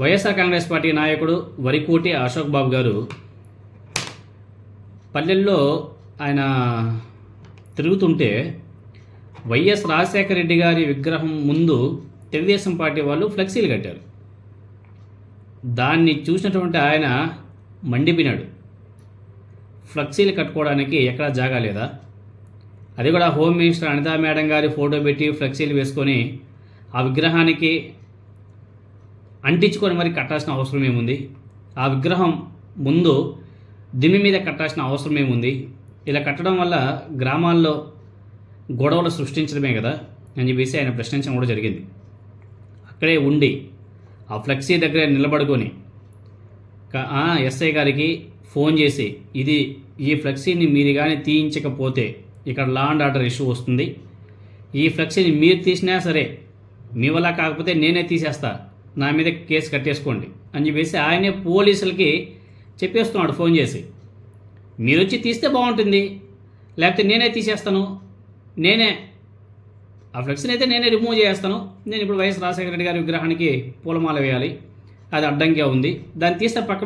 YSR Congress party నాయకుడు వరికోటి అశోక్ బాబు గారు పల్లెల్లో ఆయన తిరుగుతుంటే వైఎస్ రాజశేఖర రెడ్డి గారి విగ్రహం ముందు తెలుగుదేశం పార్టీ వాళ్ళు ఫ్లెక్సీలు కట్టారు. దాన్ని చూసినటువంటి ఆయన మండిపోయినాడు. ఫ్లెక్సీలు కట్టుకోవడానికి ఎక్కడా జాగా లేదా? అది కూడా హోమ్ మినిస్టర్ అనితా మేడం గారి ఫోటో పెట్టి ఫ్లెక్సీలు వేసుకొని ఆ విగ్రహానికి అంటించుకొని మరి కట్టాల్సిన అవసరం ఏముంది? ఆ విగ్రహం ముందు దిమ్మి మీద కట్టాల్సిన అవసరం ఏముంది? ఇలా కట్టడం వల్ల గ్రామాల్లో గొడవలు సృష్టించడమే కదా అని చెప్పేసి ఆయన ప్రశ్నించడం కూడా జరిగింది. అక్కడే ఉండి ఆ ఫ్లెక్సీ దగ్గర నిలబడుకొని ఎస్ఐ గారికి ఫోన్ చేసి ఇది ఈ ఫ్లెక్సీని మీరు కానీ తీయించకపోతే ఇక్కడ లా అండ్ ఆర్డర్ ఇష్యూ వస్తుంది. ఈ ఫ్లెక్సీని మీరు తీసినా సరే మీ వల్ల కాకపోతే నేనే తీసేస్తా. నా మీద కేసు కట్టేసుకోండి అని చెప్పేసి ఆయనే పోలీసులకి చెప్పేస్తున్నాడు ఫోన్ చేసి. మీరు వచ్చి తీస్తే బాగుంటుంది లేకపోతే నేనే తీసేస్తాను నేనే. ఆ ఫ్లెక్సీని అయితే నేనే రిమూవ్ చేస్తాను. నేను ఇప్పుడు వైఎస్ రాజశేఖర రెడ్డి గారి విగ్రహానికి పూలమాల వేయాలి. అది అడ్డంగా ఉంది. దాన్ని తీస్తే పక్క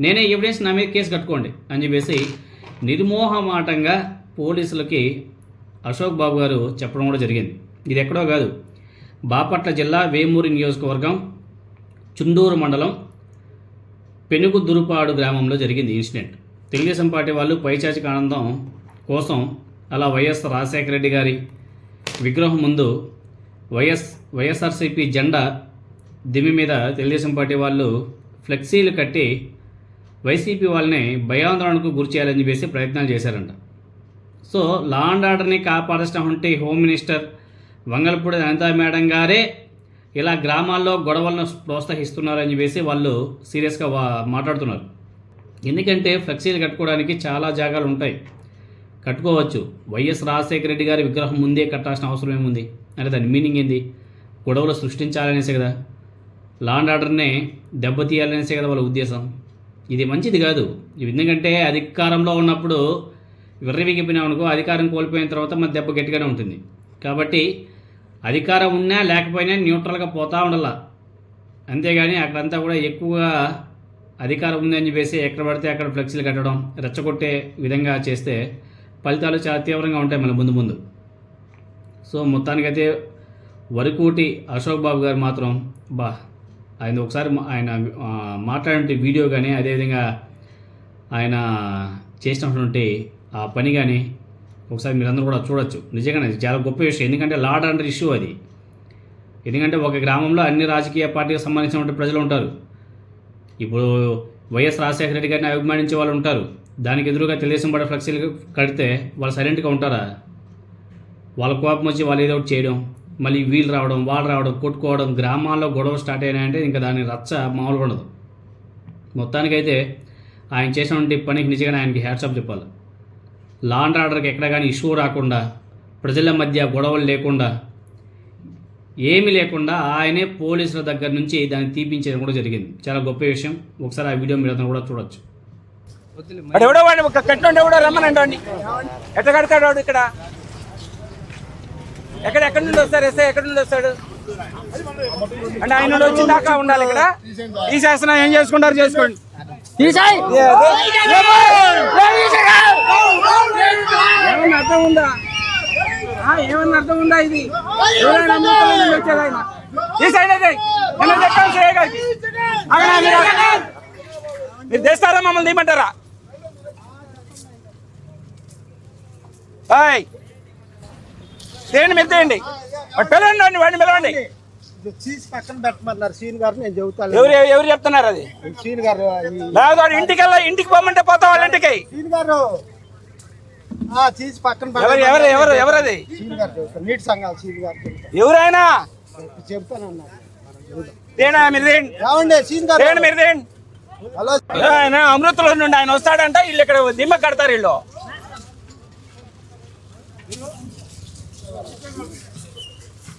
నేనే ఎవిడెన్స్ నా మీద కేసు కట్టుకోండి అని చెప్పేసి నిర్మోహమాటంగా పోలీసులకి అశోక్ బాబు గారు చెప్పడం కూడా జరిగింది. ఇది ఎక్కడో కాదు. బాపట్ల జిల్లా వేమూరి నియోజకవర్గం చుండూరు మండలం పెనుగుదురుపాడు గ్రామంలో జరిగింది ఇన్సిడెంట్. తెలుగుదేశం పార్టీ వాళ్ళు పైచాచిక ఆనందం కోసం అలా వైఎస్ రాజశేఖర రెడ్డి గారి విగ్రహం ముందు వైఎస్ వైఎస్ఆర్సీపీ జెండా దిమ్మి మీద తెలుగుదేశం పార్టీ వాళ్ళు ఫ్లెక్సీలు కట్టి వైసీపీ వాళ్ళని భయాందోళనకు గురి చేయాలని చెప్పేసి ప్రయత్నాలు చేశారంట. సో లా అండ్ ఆర్డర్ని అంటే home minister Vangalapudi Anitha madam గారే ఇలా గ్రామాల్లో గొడవలను ప్రోత్సహిస్తున్నారని చెప్పేసి వాళ్ళు సీరియస్గా వా మాట్లాడుతున్నారు. ఎందుకంటే ఫ్లెక్సీలు కట్టుకోవడానికి చాలా జాగాలు ఉంటాయి. కట్టుకోవచ్చు. వైఎస్ రాజశేఖర రెడ్డి గారి విగ్రహం ముందే కట్టాల్సిన అవసరం ఏముంది? అంటే దాని మీనింగ్ ఏంది? గొడవలు సృష్టించాలనేసే కదా. లా అండ్ ఆర్డర్నే దెబ్బతీయాలనేసే కదా వాళ్ళ ఉద్దేశం. ఇది మంచిది కాదు. ఎందుకంటే అధికారంలో ఉన్నప్పుడు విర్రవీగిపోయినాం అనుకో అధికారం కోల్పోయిన తర్వాత మన దెబ్బ గట్టిగానే ఉంటుంది. కాబట్టి అధికారం ఉన్నా లేకపోయినా న్యూట్రల్గా పోతా ఉండాల. అంతేగాని అక్కడంతా కూడా ఎక్కువగా అధికారం ఉందని చెప్పేసి ఎక్కడ పడితే అక్కడ ఫ్లెక్సీలు కట్టడం రెచ్చగొట్టే విధంగా చేస్తే ఫలితాలు చాలా తీవ్రంగా ఉంటాయి మన ముందు ముందు. సో మొత్తానికైతే వరకోటి అశోక్ బాబు గారు మాత్రం బా ఆయన ఒకసారి ఆయన ఆ, మాట్లాడిన వీడియో కానీ అదేవిధంగా ఆయన చేసినటువంటి ఆ పని కానీ ఒకసారి మీరందరూ కూడా చూడొచ్చు. నిజంగానే చాలా గొప్ప విషయం. ఎందుకంటే లాడ్ అండర్ ఇష్యూ అది. ఎందుకంటే ఒక గ్రామంలో అన్ని రాజకీయ పార్టీకి సంబంధించినటువంటి ప్రజలు ఉంటారు. ఇప్పుడు వైఎస్ రాజశేఖర రెడ్డి గారిని అభిమానించే వాళ్ళు ఉంటారు. దానికి ఎదురుగా తెలుగుదేశం పార్టీ ఫ్లెక్సీలు కడితే వాళ్ళు సైలెంట్గా ఉంటారా? వాళ్ళ కోపం వచ్చి వాళ్ళు ఏదో ఒకటి చేయడం మళ్ళీ వీళ్ళు రావడం వాళ్ళు రావడం కొట్టుకోవడం గ్రామాల్లో గొడవ స్టార్ట్ అయినాయంటే ఇంకా దాని రచ్చ మామూలుగా ఉండదు. మొత్తానికైతే ఆయన చేసినటువంటి పనికి నిజంగా ఆయనకి హ్యాట్సాప్ చెప్పాలి. లా అండ్ ఆర్డర్కి ఎక్కడ కానీ ఇష్యూ రాకుండా ప్రజల మధ్య గొడవలు లేకుండా ఏమీ లేకుండా ఆయనే పోలీసుల దగ్గర నుంచి దాన్ని తీపించడం కూడా జరిగింది. చాలా గొప్ప విషయం. ఒకసారి ఆ వీడియో మీరు అతను కూడా చూడొచ్చు. ఎవడో ఒక ఎవడో రమ్మనండి వాడిని. ఎట్ట కడతాడు వాడు ఇక్కడ? ఎక్కడ ఎక్కడి నుండి వస్తారు? ఎస్ఐ ఎక్కడి నుండి వస్తాడు? అంటే ఆయన నుండి వచ్చిన దాకా ఉండాలి ఇక్కడ. తీసేస్తున్నా ఏం చేసుకుంటారు? చేసుకోండి. ఏమన్నా అర్థం ఉందా? ఏమన్నా అర్థం ఉందా ఇది? చేయగలిగి అక్కడ మీరు తెస్తారా మమ్మల్ని తీయమంటారా? హాయ్ తీయండి మీరు తీయండి. వాడు పిలవండి వాడిని పిలవండి. చీజ్ పక్కన పెట్టమన్నారు. సీన్ గారు నేను చెబుతాను. ఎవరు ఎవరు చెప్తున్నారు అది? సీన్ గారు ఈ లేదు వాడు ఇంటికి వెళ్ళా ఇంటికి పోమంటే పోతాం వాళ్ళ ఇంటికి. సీన్ గారు ఆ చీజ్ పక్కన ఎవరు ఎవరు ఎవరు ఎవరు అది సీన్ గారు చెబుతారు నీటి సంఘాలు సీన్ గారు చెబుతారు ఎవరైనా? తేనా మీరు తేయండి ఏమండి సీన్ గారు తేయండి మీరు తేయండి హలో ఆయన అమృతలో నుండి ఆయన వస్తాడంట వీళ్ళు ఇక్కడ దిమ్మ కడతారు వీళ్ళు.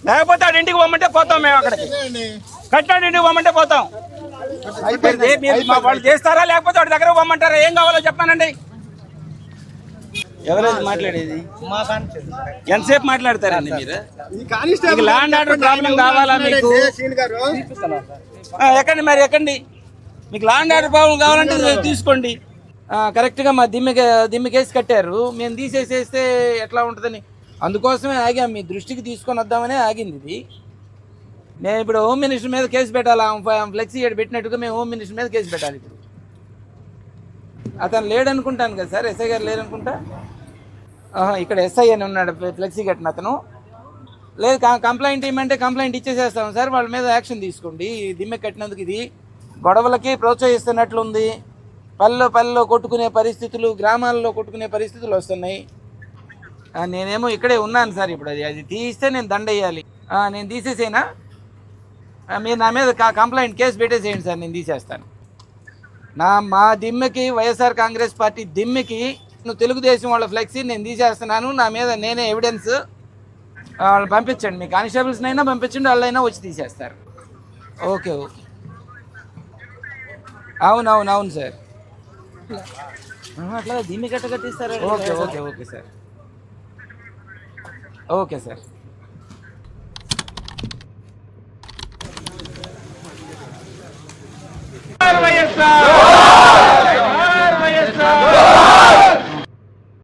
లేకపోతే ఆడ ఇంటికి పోమంటే పోతాం మేము అక్కడికి. కట్టినాడు ఇంటికి పోమంటే పోతాం. వాళ్ళు చేస్తారా లేకపోతే వాడి దగ్గర పోమంటారా? ఏం కావాలో చెప్పానండి. ఎవరైతే మాట్లాడేది? ఎంతసేపు మాట్లాడతారండి మీరు? ల్యాండ్ ఆర్డర్ ప్రాబ్లం కావాలా మీకు? సీన్ గారు? ఆ, ఎక్కండి మరి ఎక్కండి. మీకు ల్యాండ్ ఆర్డర్ ప్రాబ్లం కావాలంటే తీసుకోండి. ఆ, కరెక్ట్గా మా దిమ్మెకి దిమ్మెకేసి కట్టారు. మేము తీసేసేస్తే ఎట్లా ఉంటుందని అందుకోసమే ఆగాం. మీ దృష్టికి తీసుకొని వద్దామనే ఆగింది ఇది. నేను ఇప్పుడు హోమ్ మినిస్టర్ మీద కేసు పెట్టాలి? ఫ్లెక్సీ ఇక్కడ పెట్టినట్టుగా మేము హోమ్ మినిస్టర్ మీద కేసు పెట్టాలి ఇప్పుడు. అతను లేడనుకుంటాను కదా సార్ ఎస్ఐ గారు లేడనుకుంటా ఇక్కడ ఎస్ఐ అని ఉన్నాడు ఫ్లెక్సీ కట్టిన అతను. లేదు కంప్లైంట్ ఇవ్వమంటే కంప్లైంట్ ఇచ్చేసేస్తాం సార్ వాళ్ళ మీద యాక్షన్ తీసుకోండి. దిమ్మె కట్టినందుకు ఇది గొడవలకి ప్రోత్సహిస్తున్నట్లుంది. పల్లెలో పల్లెలో కొట్టుకునే పరిస్థితులు గ్రామాల్లో కొట్టుకునే పరిస్థితులు వస్తున్నాయి. నేనేమో ఇక్కడే ఉన్నాను సార్ ఇప్పుడు అది. అది తీస్తే నేను దండ వేయాలి ఆ, నేను తీసేసేనా? మీరు నా మీద కంప్లైంట్ కేసు పెట్టేసేయండి సార్ నేను తీసేస్తాను. నా మా దిమ్మెకి వైఎస్ఆర్ కాంగ్రెస్ పార్టీ దిమ్మెకి నువ్వు తెలుగుదేశం వాళ్ళ ఫ్లెక్సీ నేను తీసేస్తున్నాను నా మీద నేనే ఎవిడెన్స్ వాళ్ళు పంపించండి. మీ కానిస్టేబుల్స్నైనా పంపించండి వాళ్ళైనా వచ్చి తీసేస్తారు. ఓకే ఓకే అవును అవును అవును సార్ అట్లా దీన్ని కట్ట కట్టిస్తారు? Okay okay okay sir. algo que hacer.